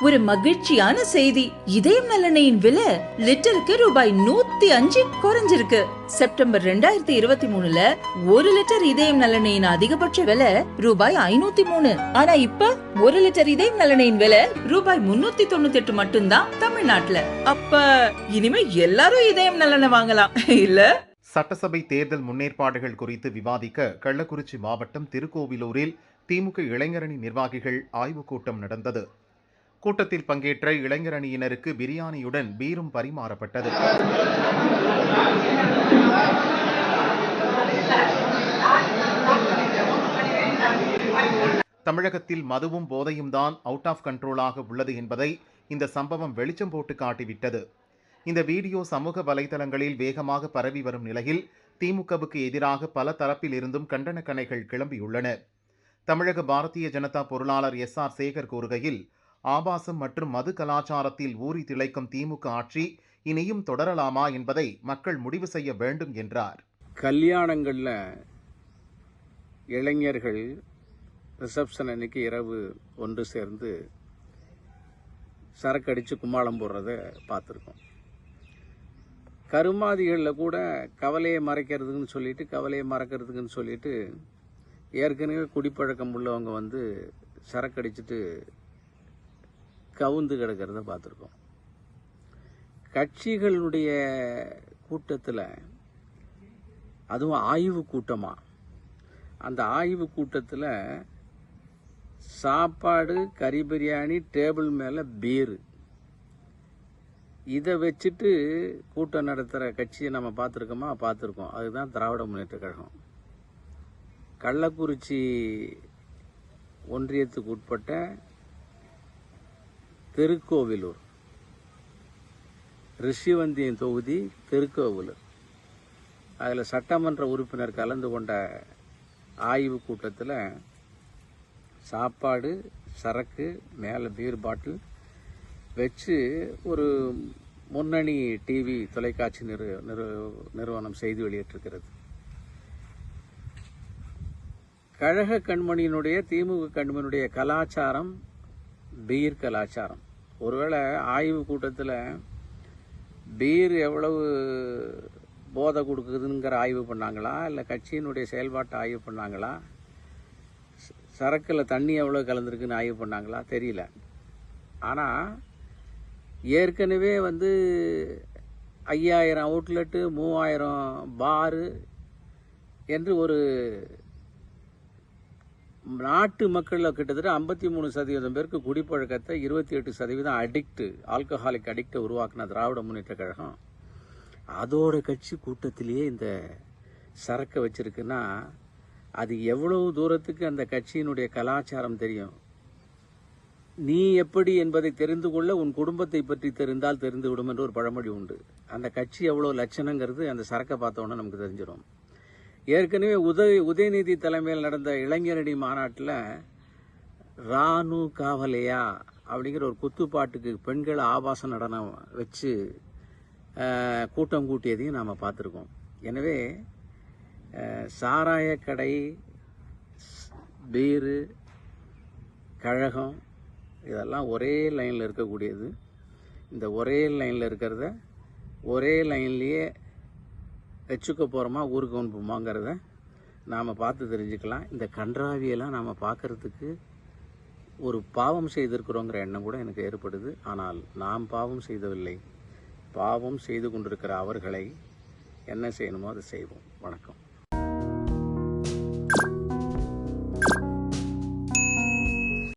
ஒரு மகிழ்ச்சியான செய்தி. இதயம் நலனையின் விலை லிட்டருக்கு ரூபாய் நூத்தி அஞ்சு குறைஞ்சிருக்கு. செப்டம்பர் ரெண்டாயிரத்தி இருபத்தி மூணுல ஒரு லிட்டர் இதயம் நலனையின் அதிகபட்ச விலை ரூபாய் ஐநூத்தி மூணு. ஆனா இப்ப ஒரு லிட்டர் இதயம் நலனையின் விலை ரூபாய் முன்னூத்தி தொண்ணூத்தி எட்டு மட்டும்தான் தமிழ்நாட்டுல. அப்ப இனிமே எல்லாரும் இதயம் நலனை வாங்கலாம். இல்ல? சட்டசபை தேர்தல் முன்னேற்பாடுகள் குறித்து விவாதிக்க கள்ளக்குறிச்சி மாவட்டம் திருக்கோவிலூரில் திமுக இளைஞரணி நிர்வாகிகள் ஆய்வுக் கூட்டம் நடந்தது. கூட்டத்தில் பங்கேற்ற இளைஞரணியினருக்கு பிரியாணியுடன் பீரும் பரிமாறப்பட்டது. தமிழகத்தில் மதுவும் போதையும் தான் அவுட் ஆஃப் கண்ட்ரோலாக உள்ளது என்பதை இந்த சம்பவம் வெளிச்சம் போட்டு காட்டிவிட்டது. இந்த வீடியோ சமூக வலைதளங்களில் வேகமாக பரவி வரும் நிலையில் திமுகவுக்கு எதிராக பல தரப்பில் இருந்தும் கண்டன கணைகள் கிளம்பியுள்ளன. தமிழக பாரதிய ஜனதா பொருளாளர் எஸ் ஆர் சேகர் கூறுகையில் ஆபாசம் மற்றும் மது கலாச்சாரத்தில் ஊறி திளைக்கும் திமுக ஆட்சி இனியும் தொடரலாமா என்பதை மக்கள் முடிவு செய்ய வேண்டும் என்றார். கல்யாணங்களில் இளைஞர்கள் ரிசப்ஷன் அன்னைக்கு இரவு ஒன்று சேர்ந்து சரக்கு அடித்து கும்மாளம் போடுறத பார்த்துருக்கோம். கருமாதிகளில் கூட கவலையை மறைக்கிறதுக்குன்னு சொல்லிட்டு கவலையை மறக்கிறதுக்குன்னு சொல்லிட்டு ஏற்கனவே குடிப்பழக்கம் உள்ளவங்க வந்து சரக்கு அடிச்சுட்டு கவுந்து கிடக்கிறத பார்த்துருக்கோம். கட்சிகளுடைய கூட்டத்தில் அதுவும் ஆய்வு கூட்டமாக அந்த ஆய்வு கூட்டத்தில் சாப்பாடு கறி பிரியாணி டேபிள் மேலே பீரு. இதை வச்சுட்டு கூட்டம் நடத்துகிற கட்சியை நம்ம பார்த்துருக்கோமா? பார்த்துருக்கோம். அதுதான் திராவிட முன்னேற்ற கழகம். கள்ளக்குறிச்சி ஒன்றியத்துக்கு உட்பட்ட திருக்கோவிலூர். ரிஷிவந்தியம் தொகுதி திருக்கோவிலூர். அதில் சட்டமன்ற உறுப்பினர் கலந்து கொண்ட ஆய்வு கூட்டத்தில் சாப்பாடு சரக்கு மேலே பீர் பாட்டில் வச்சு ஒரு முன்னணி டிவி தொலைக்காட்சி நிறு நிறு நிறுவனம் செய்தி வெளியிட்டிருக்கிறது. கழக கண்மணியினுடைய திமுக கண்மணியினுடைய கலாச்சாரம் பீர் கலாச்சாரம் ஒருவேளை ஆய்வு கூட்டத்தில் பீர் எவ்வளவு போதை கொடுக்குதுங்கிற ஆய்வு பண்ணாங்களா? இல்லை கட்சியினுடைய செயல்பாட்டை ஆய்வு பண்ணாங்களா? சரக்கில் தண்ணி எவ்வளோ கலந்துருக்குன்னு ஆய்வு பண்ணாங்களா? தெரியல. ஆனால் ஏற்கனவே வந்து ஐயாயிரம் அவுட்லெட்டு மூவாயிரம் பாரு என்று ஒரு நாட்டு மக்களில் கிட்டத்தட்ட ஐம்பத்தி மூணு சதவீதம் பேருக்கு குடிப்பழக்கத்தை இருபத்தி எட்டு சதவீதம் அடிக்ட் ஆல்கஹாலிக் அடிக்டை உருவாக்குன திராவிட முன்னேற்ற கழகம். அதோட கட்சி கூட்டத்திலேயே இந்த சரக்கை வச்சிருக்குன்னா அது எவ்வளவு தூரத்துக்கு அந்த கட்சியினுடைய கலாச்சாரம் தெரியும்? நீ எப்படி என்பதை தெரிந்து கொள்ள உன் குடும்பத்தை பற்றி தெரிந்தால் தெரிந்துவிடும் என்று ஒரு பழமொழி உண்டு. அந்த கட்சி எவ்வளோ லட்சணங்கிறது அந்த சரக்கை பார்த்தோன்னே நமக்கு தெரிஞ்சிடும். ஏற்கனவே உதய உதயநிதி தலைமையில் நடந்த இளைஞரணி மாநாட்டில் ராணு காவலையா அப்படிங்கிற ஒரு குத்துப்பாட்டுக்கு பெண்கள் ஆபாச நடனம் வச்சு கூட்டம் கூட்டியதையும் நாம் பார்த்துருக்கோம். எனவே சாராய கடை பீரு கழகம் இதெல்லாம் ஒரே லைனில் இருக்கக்கூடியது. இந்த ஒரே லைனில் இருக்கிறத ஒரே லைன்லேயே வச்சுக்க போகிறோமா ஊருக்கு அனுப்புமாங்கிறத நாம் பார்த்து தெரிஞ்சுக்கலாம். இந்த கன்றாவியெல்லாம் நாம் பார்க்கறதுக்கு ஒரு பாவம் செய்திருக்கிறோங்கிற எண்ணம் கூட எனக்கு ஏற்படுது. ஆனால் நாம் பாவம் செய்தவில்லை. பாவம் செய்து கொண்டிருக்கிற அவர்களை என்ன செய்யணுமோ அதை செய்வோம். வணக்கம்.